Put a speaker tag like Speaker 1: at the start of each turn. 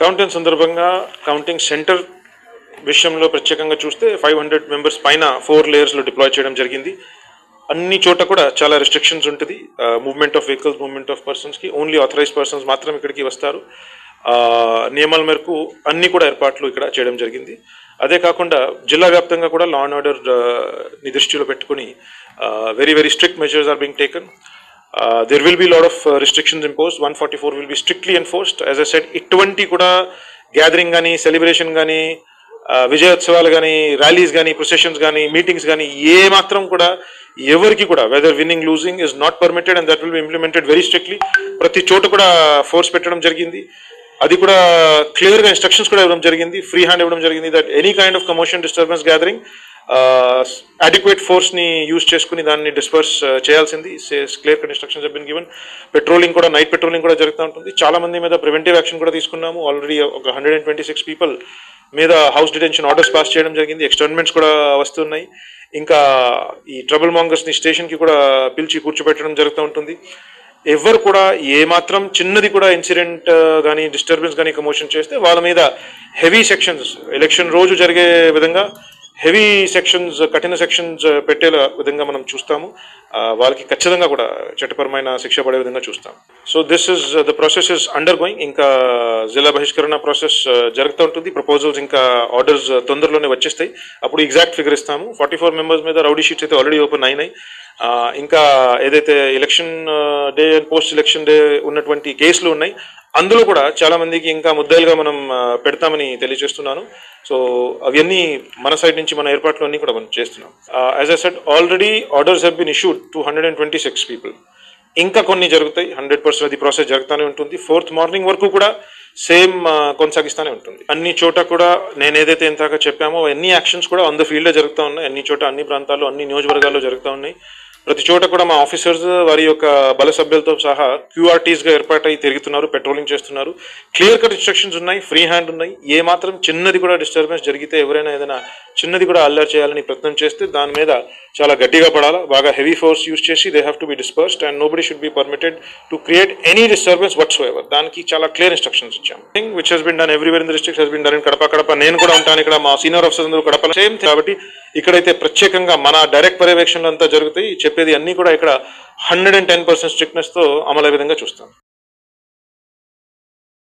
Speaker 1: Counting సందర్భంగా counting centre విషయంలో ప్రత్యేకంగా చూస్తే ఫైవ్ హండ్రెడ్ మెంబర్స్ పైన ఫోర్ లేయర్స్లో డిప్లాయ్ చేయడం జరిగింది. అన్ని చోట కూడా చాలా రెస్ట్రిక్షన్స్ ఉంటుంది. Movement of vehicles movement of పర్సన్స్కి ఓన్లీ ఆథరైజ్ పర్సన్స్ మాత్రం ఇక్కడికి వస్తారు. నియమాల మేరకు అన్ని కూడా ఏర్పాట్లు ఇక్కడ చేయడం జరిగింది. అదే కాకుండా జిల్లా వ్యాప్తంగా కూడా లా అండ్ ఆర్డర్ని దృష్టిలో పెట్టుకుని very very strict measures are being taken there will be lot of restrictions impose one forty four will be strictly enforced as a set ఇటువంటి కూడా గ్యాదరింగ్ కానీ సెలబ్రేషన్ కానీ విజయోత్సవాలు కానీ ర్యాలీస్ కానీ ప్రొసెషన్స్ కానీ మీటింగ్స్ కానీ ఏ మాత్రం కూడా ఎవరికి కూడా whether winning losing is not permitted and that will be implemented very strictly ప్రతి చోట కూడా ఫోర్స్ పెట్టడం జరిగింది. అది కూడా క్లియర్గా ఇన్స్ట్రక్షన్స్ కూడా ఇవ్వడం జరిగింది. ఫ్రీ హ్యాండ్ ఇవ్వడం జరిగింది. That any kind of commotion disturbance gathering adequate ఫోర్స్ని use చేసుకుని దాన్ని డిస్పర్స్ చేయాల్సింది. Clear instructions been given patrolling కూడా నైట్ పెట్రోలింగ్ కూడా జరుగుతూ ఉంటుంది. చాలా మంది మీద ప్రివెంటివ్ యాక్షన్ కూడా తీసుకున్నాము. ఆల్రెడీ ఒక hundred and twenty six people మీద హౌస్ డిటెన్షన్ ఆర్డర్స్ పాస్ చేయడం జరిగింది. ఎక్స్టర్న్మెంట్స్ కూడా వస్తున్నాయి. ఇంకా ఈ ట్రబుల్ మాంగర్స్ని స్టేషన్కి కూడా పిలిచి కూర్చోబెట్టడం జరుగుతూ ఉంటుంది. ఎవరు కూడా ఏ మాత్రం చిన్నది కూడా ఇన్సిడెంట్ కానీ డిస్టర్బెన్స్ కానీ కమోషన్ చేస్తే వాళ్ళ మీద హెవీ సెక్షన్స్ ఎలక్షన్ రోజు జరిగే విధంగా హెవీ సెక్షన్స్ కఠిన సెక్షన్స్ పెట్టేలా విధంగా మనం చూస్తాము. వాళ్ళకి ఖచ్చితంగా కూడా చట్టపరమైన శిక్ష పడే విధంగా చూస్తాం so this is the process is undergoing ఇంకా uh, జిల్లా బహిష్కరణ ప్రాసెస్ uh, జరుగుతూ ఉంటుంది. ప్రపోజల్స్ ఇంకా ఆర్డర్స్ uh, తొందరలోనే వచ్చేస్తాయి. అప్పుడు ఎగ్జాక్ట్ ఫిగర్ ఇస్తాము. ఫార్టీ ఫోర్ మెంబర్స్ మీద రౌడీ షీట్స్ అయితే ఆల్రెడీ ఓపెన్ అయినాయి. ఇంకా ఏదైతే election day and post election day ఉన్నటువంటి కేసులు ఉన్నాయి అందులో కూడా చాలా మందికి ఇంకా ముద్దాయిలుగా మనం పెడతామని తెలియజేస్తున్నాను. సో అవన్నీ మన సైడ్ నుంచి మన ఏర్పాట్లు అన్ని కూడా మనం చేస్తున్నాం. As I said already orders have been issued two hundred and twenty six people ఇంకా కొన్ని జరుగుతాయి హండ్రెడ్ పర్సెంట్ అది ప్రాసెస్ జరుగుతూనే ఉంటుంది. ఫోర్త్ మార్నింగ్ వరకు కూడా సేమ్ కొనసాగిస్తూనే ఉంటుంది. అన్ని చోట కూడా నేను ఏదైతే ఇంతగా చెప్పామో అన్ని యాక్షన్స్ కూడా ఆన్ ద ఫీల్డ్ జరుగుతూ ఉన్నాయి. అన్ని చోట అన్ని ప్రాంతాల్లో అన్ని నియోజకవర్గాల్లో జరుగుతూ ఉన్నాయి. ప్రతి చోట కూడా మా ఆఫీసర్స్ వారి యొక్క బల సభ్యులతో సహా క్యూఆర్టీస్గా ఏర్పాటై తిరుగుతున్నారు పెట్రోలింగ్ చేస్తున్నారు. క్లియర్ కట్ ఇన్స్ట్రక్షన్స్ ఉన్నాయి ఫ్రీ హ్యాండ్ ఉన్నాయి. ఏ మాత్రం చిన్నది కూడా డిస్టర్బెన్స్ జరిగితే ఎవరైనా ఏదైనా చిన్నది కూడా అల్లరి చేయాలని ప్రయత్నం చేస్తే దాని మీద చాలా గట్టిగా పడాలా బాగా హెవీ ఫోర్స్ యూస్ చేసి they have to be dispersed and nobody should be permitted to create any disturbance whatsoever దానికి చాలా క్లియర్ ఇన్స్ట్రక్షన్స్ ఇచ్చాం thing which has been done everywhere in district has been done in Kadapa Kadapa నేను కూడా ఉంటాను ఇక్కడ మా senior officers అందరూ Kadapa same కాబట్టి ఇక్కడైతే ప్రత్యేకంగా మన డైరెక్ట్ పర్యవేక్షణలు అంతా జరుగుతాయి. చెప్పేది అన్ని కూడా ఇక్కడ హండ్రెడ్ అండ్ టెన్ పర్సెంట్ స్ట్రిక్ట్నెస్తో తో విధంగా చూస్తాం.